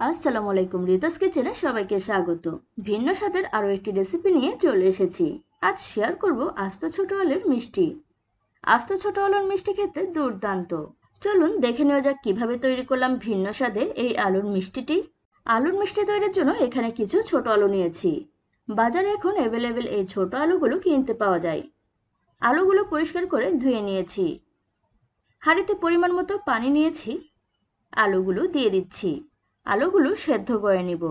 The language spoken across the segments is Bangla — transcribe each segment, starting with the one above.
আসসালামু আলাইকুম রিতাস কিচেনে সবাইকে স্বাগত। ভিন্ন স্বাদের আরও একটি রেসিপি নিয়ে চলে এসেছি। আজ শেয়ার করব আস্ত ছোট আলুর মিষ্টি। আস্ত ছোট আলুর মিষ্টি খেতে দুর্দান্ত। চলুন দেখে নেওয়া যাক কীভাবে তৈরি করলাম ভিন্ন স্বাদের এই আলুর মিষ্টিটি। আলুর মিষ্টি তৈরির জন্য এখানে কিছু ছোট আলু নিয়েছি। বাজারে এখন অ্যাভেলেবেল এই ছোট আলুগুলো কিনতে পাওয়া যায়। আলুগুলো পরিষ্কার করে ধুয়ে নিয়েছি। হাঁড়িতে পরিমাণ মতো পানি নিয়েছি। আলুগুলো দিয়ে দিচ্ছি। আলুগুলো সেদ্ধ করে নিব।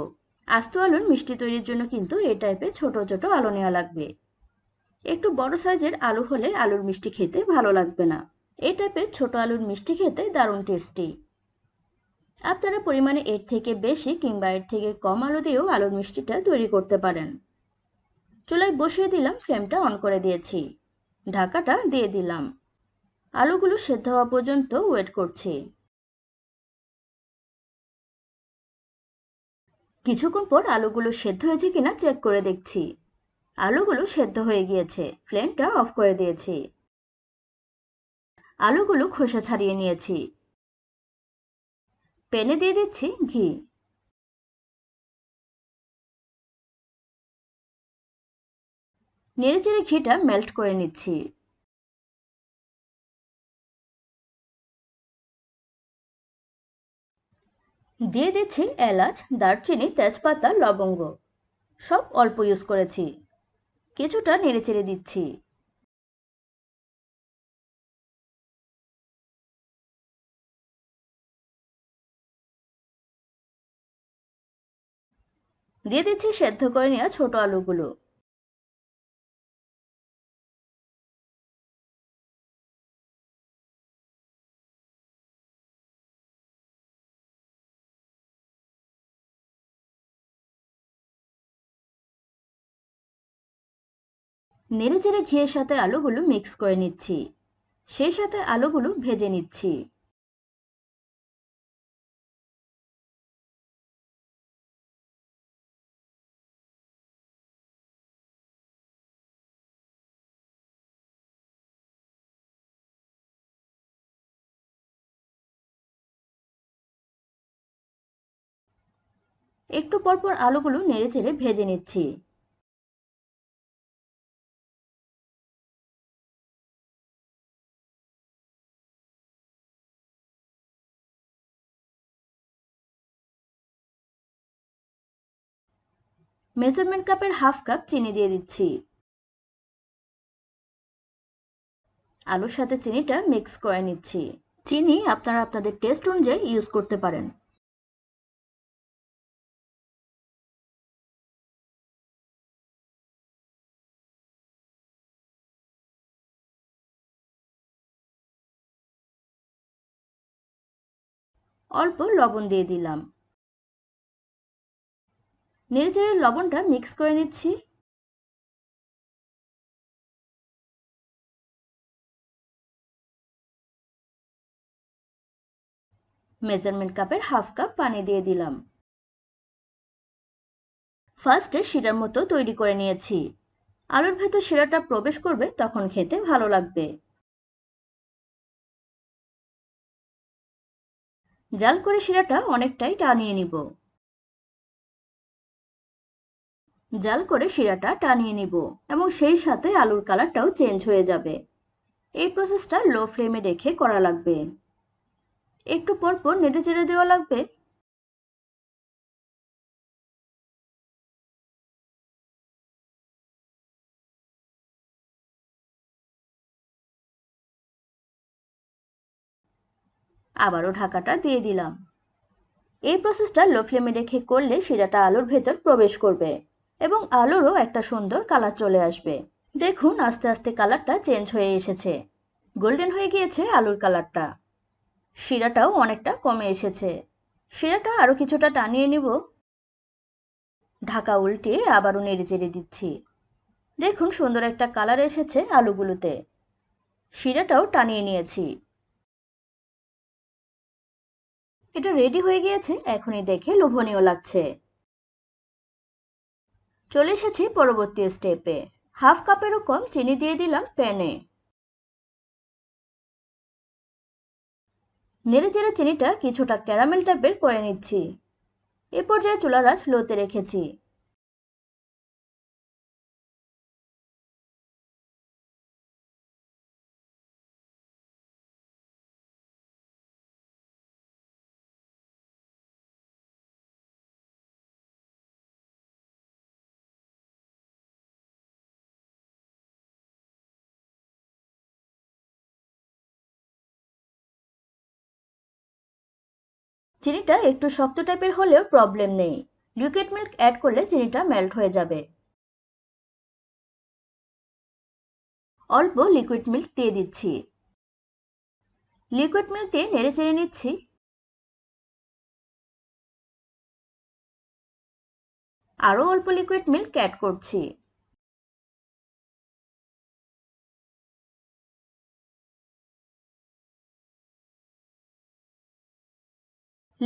আস্ত আলুর মিষ্টি তৈরির জন্য কিন্তু এই টাইপের ছোট ছোট আলু নেওয়া লাগবে। একটু বড় সাইজের আলু হলে আলুর মিষ্টি খেতে ভালো লাগবে না। এই টাইপের ছোট আলুর মিষ্টি খেতে দারুণ টেস্টি আপনারা পরিমাণে এর থেকে বেশি কিংবা এর থেকে কম আলু দিয়েও আলুর মিষ্টিটা তৈরি করতে পারেন। চুলায় বসিয়ে দিলাম ফ্লেমটা অন করে দিয়েছি। ঢাকাটা দিয়ে দিলাম। আলুগুলো সেদ্ধ হওয়া পর্যন্ত ওয়েট করছি। কিছুক্ষণ পর আলুগুলো সেদ্ধ হয়েছে কিনা চেক করে দেখছি। আলুগুলো সেদ্ধ হয়ে গিয়েছে। ফ্লেমটা অফ করে দিয়েছি। আলুগুলো খোসা ছাড়িয়ে নিয়েছি। প্যানে দিয়ে দিচ্ছি ঘি। নেড়ে চেড়ে ঘিটা মেল্ট করে নিচ্ছি। দিয়ে দিচ্ছি এলাচ, দারচিনি, তেজপাতা, লবঙ্গ। সব অল্প ইউজ করেছি। কিছুটা নেড়েচেড়ে দিচ্ছি। দিয়ে দিচ্ছি সেদ্ধ করে নেওয়া ছোট আলুগুলো। নেড়ে চেড়ে ঘিয়ের সাথে আলুগুলো মিক্স করে নিচ্ছি। সেই সাথে আলুগুলো ভেজে নিচ্ছি। একটু পরপর আলুগুলো নেড়ে চেড়ে ভেজে নিচ্ছি। মেজারমেন্ট কাপের হাফ কাপ চিনি দিয়ে দিচ্ছি। আলুর সাথে চিনিটা মিক্স করে নিচ্ছি। চিনি আপনারা আপনাদের টেস্ট অনুযায়ী ইউজ করতে পারেন। অল্প লবণ দিয়ে দিলাম। নেড়েচেড়ে লবণটা মিক্স করে নিচ্ছি। মেজারমেন্ট কাপের হাফ কাপ পানি দিয়ে দিলাম। ফার্স্টে শিরার মতো তৈরি করে নিয়েছি। আলুর ভেতর শিরাটা প্রবেশ করবে তখন খেতে ভালো লাগবে। জাল করে শিরাটা অনেকটাই টানিয়ে নিব। জাল করে শিরাটা টানিয়ে নিব এবং সেই সাথে আলুর কালারটাও চেঞ্জ হয়ে যাবে। এই প্রসেসটা লো ফ্লেমে রেখে করা লাগবে। একটু পর পর নেড়ে চেড়ে দেওয়া লাগবে। আবারও ঢাকাটা দিয়ে দিলাম। এই প্রসেসটা লো ফ্লেমে রেখে করলে শিরাটা আলুর ভেতর প্রবেশ করবে। এবং আলুরও একটা সুন্দর কালার চলে আসবে। দেখুন, আস্তে আস্তে কালারটা চেঞ্জ হয়ে এসেছে। গোল্ডেন হয়ে গিয়েছে আলুর কালারটা। শিরাটাও অনেকটা কমে এসেছে। শিরাটা আরও কিছুটা টানিয়ে নিব। ঢাকা উল্টিয়ে আবারও নেড়ে চেড়ে দিচ্ছি। দেখুন, সুন্দর একটা কালার এসেছে আলুগুলোতে। শিরাটাও টানিয়ে নিয়েছি। এটা রেডি হয়ে গিয়েছে, এখনই দেখে লোভনীয় লাগছে। চলে এসেছি পরবর্তী স্টেপে হাফ কাপেরও কম চিনি দিয়ে দিলাম প্যানে নেড়ে চেড়ে চিনিটা কিছুটা ক্যারামেল টাইপের করে নিচ্ছি। এ পর্যায়ে চুলার আঁচ লোতে রেখেছি। চিনিটা একটু শক্ত টাইপের হলেও প্রবলেম নেই। লিকুইড মিল্ক অ্যাড করলে চিনিটা মেল্ট হয়ে যাবে। অল্প লিকুইড মিল্ক দিয়ে দিচ্ছি। লিকুইড মিল্ক দিয়ে নেড়ে চেড়ে নিচ্ছি। আরও অল্প লিকুইড মিল্ক অ্যাড করছি।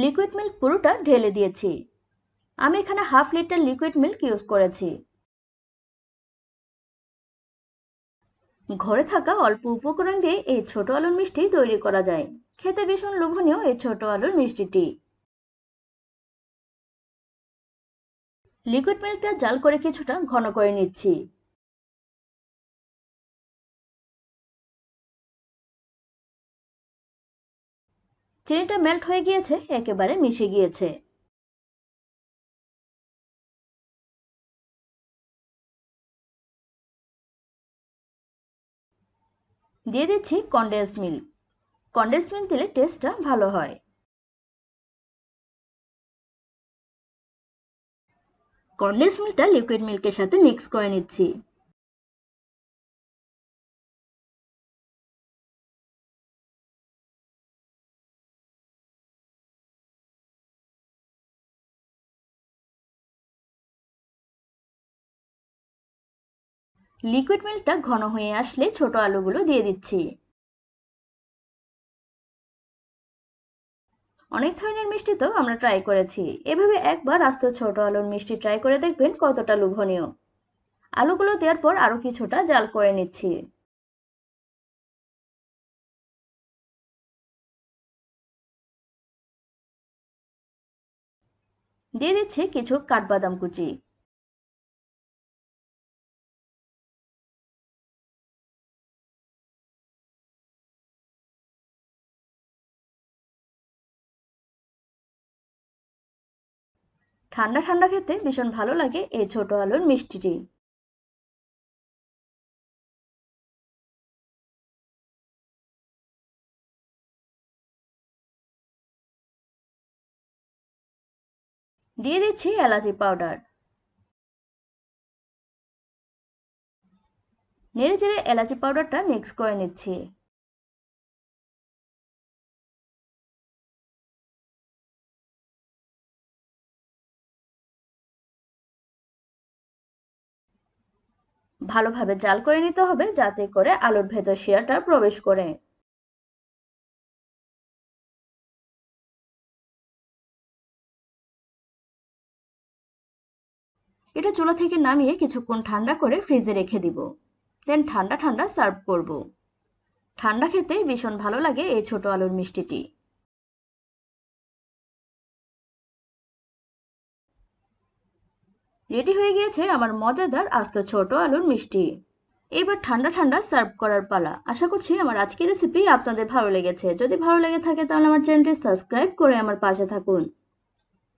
লিকুইড মিল্ক পুরোটা ঢেলে দিয়েছি। আমি এখানে half litre liquid milk use করেছি। ঘরে থাকা অল্প উপকরণ দিয়ে এই ছোট আলুর মিষ্টি তৈরি করা যায়। খেতে ভীষণ লোভনীয় এই ছোট আলুর মিষ্টিটি। লিকুইড মিল্কটা জাল করে কিছুটা ঘন করে নিচ্ছি। চিনিটা মেল্ট হয়ে গিয়েছে, একেবারে মিশে গিয়েছে। দিয়ে দিচ্ছি কন্ডেন্স মিল্ক কন্ডেন্স মিল্ক দিলে টেস্টটা ভালো হয়। কন্ডেন্স মিল্কটা লিকুইড মিল্কের সাথে মিক্স করে নিচ্ছি। লিকুইড মিল্কটা ঘন হয়ে আসলে ছোট আলুগুলো দিয়ে দিচ্ছি। অনেক ধরনের মিষ্টি তো আমরা ট্রাই করেছি। এভাবে একবার আস্ত ছোট আলুর মিষ্টি ট্রাই করে দেখবেন কতটা লোভনীয়। আলুগুলো দেওয়ার পর আরও কিছুটা জাল করে নিচ্ছি। দিয়ে দিচ্ছি কিছু কাঠবাদাম কুচি। ঠান্ডা ঠান্ডা খেতে ভীষণ ভালো লাগে এই ছোট আলুর মিষ্টিটি। দিয়ে দিচ্ছি এলাচি পাউডার। নেড়ে চেড়ে এলাচি পাউডারটা মিক্স করে নিচ্ছি। ভালোভাবে জাল করে নিতে হবে যাতে করে আলুর ভেতর শিয়াটা প্রবেশ করে। এটা চুলা থেকে নামিয়ে কিছুক্ষণ ঠান্ডা করে ফ্রিজে রেখে দিব। দেন ঠান্ডা ঠান্ডা সার্ভ করব। ঠান্ডা খেতে ভীষণ ভালো লাগে এই ছোট আলুর মিষ্টিটি। রেডি হয়ে গিয়েছে আমার মজাদার আস্ত ছোট আলুর মিষ্টি। এবার ঠান্ডা ঠান্ডা সার্ভ করার পালা। আশা করছি আমার আজকের রেসিপি আপনাদের ভালো লেগেছে। যদি ভালো লেগে থাকে তাহলে আমার চ্যানেলটি সাবস্ক্রাইব করে আমার পাশে থাকুন।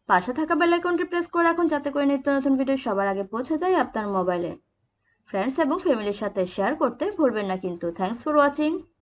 পাশে থাকা বেল আইকনটি প্রেস করে রাখুন যাতে করে নিত্য নতুন ভিডিও সবার আগে পৌঁছে যায় আপনার মোবাইলে ফ্রেন্ডস এবং ফ্যামিলির সাথে শেয়ার করতে ভুলবেন না কিন্তু। Thanks for watching